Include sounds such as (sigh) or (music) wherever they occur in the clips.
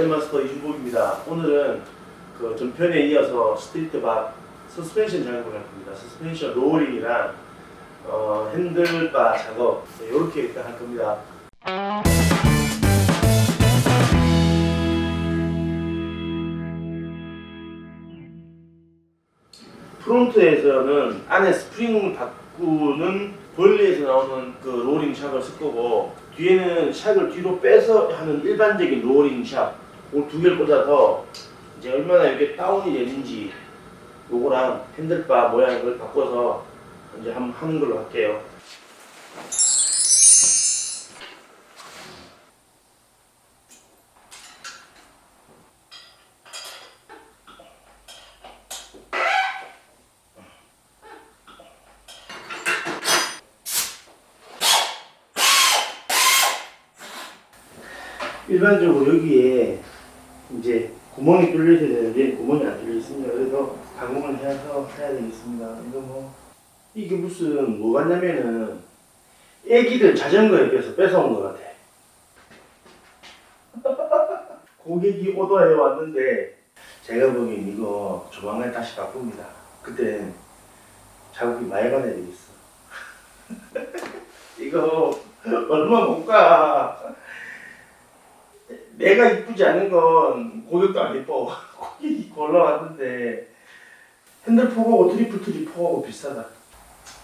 엘마스터 이주복입니다. 오늘은 그 전편에 이어서 스트리트 박 서스펜션 작업을 할 겁니다. 서스펜션 로어링이랑 어, 핸들바 작업 이렇게 일단 할 겁니다. 프론트에서는 안에 스프링을 바꾸는 벌리에서 나오는 그 로링 샥을 쓸 거고 뒤에는 샥을 뒤로 빼서 하는 일반적인 로링 샥 그두 개를 꽂아서 이제 얼마나 이게 다운이 되는지 요거랑 핸들바 모양을 바꿔서 이제 한번 하는 걸로 할게요. 일반적으로 여기에 이제 구멍이 뚫려 있어야 되는데 구멍이 안 뚫려 있습니다. 그래서 가공을 해서 해야 되겠습니다. 이거 뭐 이게 무슨 뭐 같냐면은 애기들 자전거에 비해서 뺏어온 것 같아. (laughs) 고객이 오더해 왔는데 제가 보기엔 이거 조만간 다시 바꿉니다. 그때 자국이 많이 받아야 되겠어. (laughs) 이거 얼마 못 가. 내가 이쁘지 않은 건 고객도 안 이뻐. (laughs) 고객이 골라왔는데 핸들포하고 트리플 트리포하고 비싸다.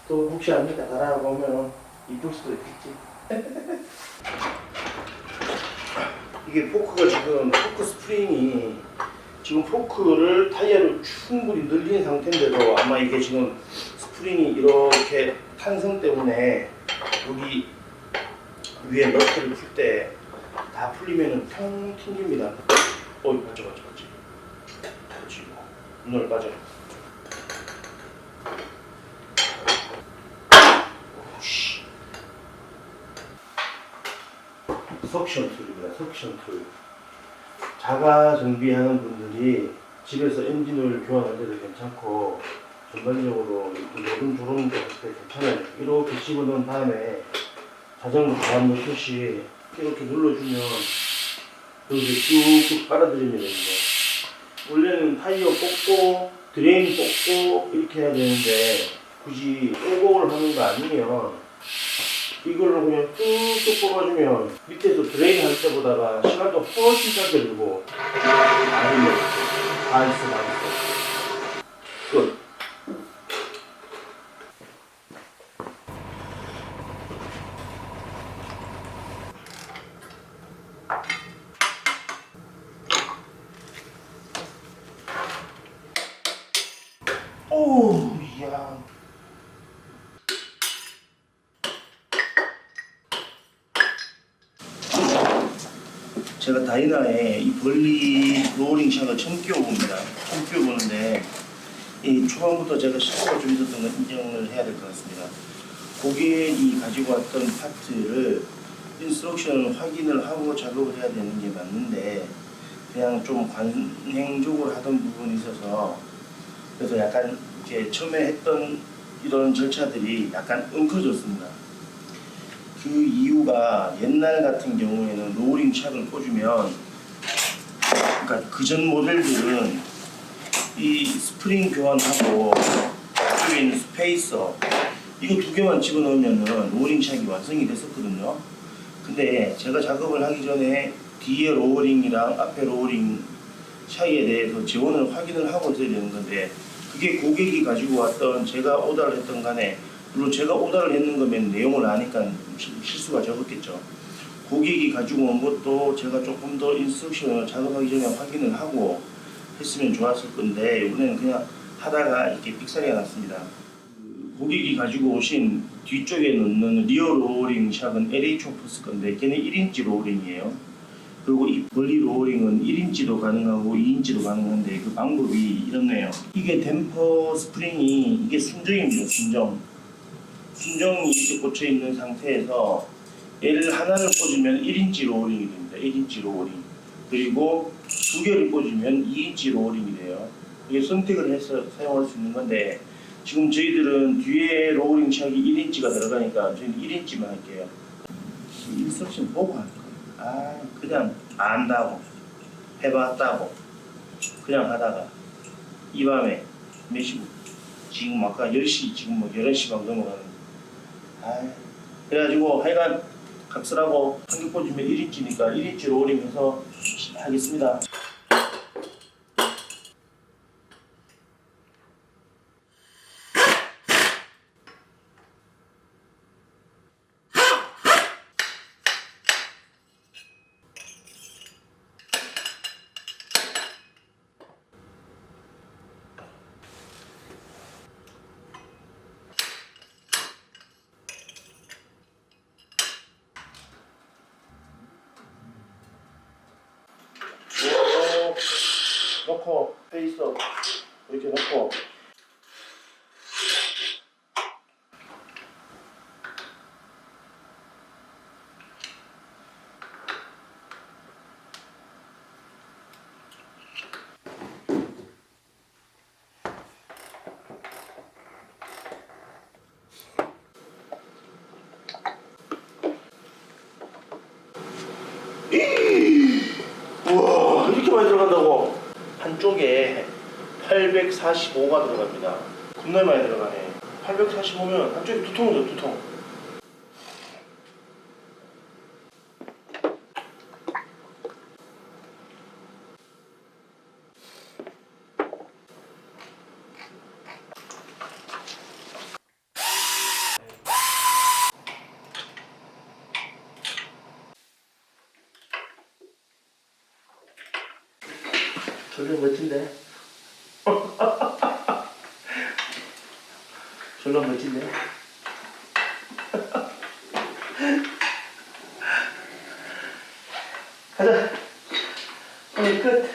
또 혹시 압니까? 나라 보면 이쁠 수도 있겠지. (laughs) 이게 포크가 지금 포크 스프링이 지금 포크를 타이어로 충분히 늘린 상태인데도 아마 이게 지금 스프링이 이렇게 탄성 때문에 여기 위에 너트를 풀때 다 풀리면은 평 튕깁니다. 어이 맞죠 맞죠 맞죠. 터지고 눈을 빠져. 오씨. 석션 툴입니다. 석션 툴. 자가 정비하는 분들이 집에서 엔진을 교환할 때도 괜찮고 전반적으로 이렇게 모든 주름 때 괜찮아요. 이렇게 집어넣은 다음에 자전거 바람 넣듯이 이렇게 눌러주면 여기 쭉쭉 빨아들이면 됩니다. 원래는 타이어 뽑고 드레인 뽑고 이렇게 해야 되는데 굳이 오곡을 하는 거 아니면 이걸로 그냥 뚝뚝 뽑아주면 밑에서 드레인 할 때보다가 시간도 훨씬 짧게 들고. 아니면 다 있어 다 있어 야 제가 다이나에 이 벌리 로링 샥을 처음 끼워봅니다. 처음 끼워보는데 이 초반부터 제가 실수가 좀 있었던 건 인정을 해야 될 것 같습니다. 고객이 가지고 왔던 파트를 인스트럭션을 확인을 하고 작업을 해야 되는 게 맞는데 그냥 좀 관행적으로 하던 부분이 있어서 그래서 약간 이제 처음에 했던 이런 절차들이 약간 엉켜졌습니다. 그 이유가 옛날 같은 경우에는 로링 샥을 꽂으면 그러니까 그전 모델들은 이 스프링 교환하고 앞쪽에 있는 스페이서 이거 두 개만 집어넣으면은 로링 샥이 완성이 됐었거든요. 근데 제가 작업을 하기 전에 뒤에 로어링이랑 앞에 로어링 샤이에 대해서 지원을 확인을 하고 있어야 되는 건데 그게 고객이 가지고 왔던 제가 오다를 했던 간에 물론 제가 오다를 했는 거면 내용을 아니까 실- 실수가 적었겠죠. 고객이 가지고 온 것도 제가 조금 더 인스트럭션을 작업하기 전에 확인을 하고 했으면 좋았을 건데 이번에는 그냥 하다가 이렇게 삑사리가 났습니다. 그 고객이 가지고 오신 뒤쪽에 넣는 리어 로어링 샥은 LH 오프스 건데 걔는 1인치 로어링이에요. 그리고 이 벌리 로어링은 1인치도 가능하고 2인치도 가능한데 그 방법이 이렇네요. 이게 댐퍼 스프링이 이게 순정입니다. 순정. 순정이 이렇게 꽂혀 있는 상태에서 얘를 하나를 꽂으면 1인치 로어링이 됩니다. 1인치 로어링. 그리고 두 개를 꽂으면 2인치 로어링이 돼요. 이게 선택을 해서 사용할 수 있는 건데 지금 저희들은 뒤에 로어링 샥이 1인치가 들어가니까 저희는 1인치만 할게요. 인스트럭션 보고 할 거예요. 아 그냥 안다고. 해봤다고. 그냥 하다가 이 밤에 몇 시? 지금 아까 10시 지금 뭐 11시 막 넘어가는 아 그래가지고 하여간 각설하고 한국 꽂으면 1인치니까 1인치로 오림해서 하겠습니다 요 넣고 페이스업 이렇게 넣고. 우와 이렇게 많이 들어간다고 한쪽에 845가 들어갑니다. 겁나 많이 들어가네. 845면 한쪽에 두 통이죠 두통 졸려 멋진데? (laughs) 졸려 멋진데? (laughs) 가자. 오늘 끝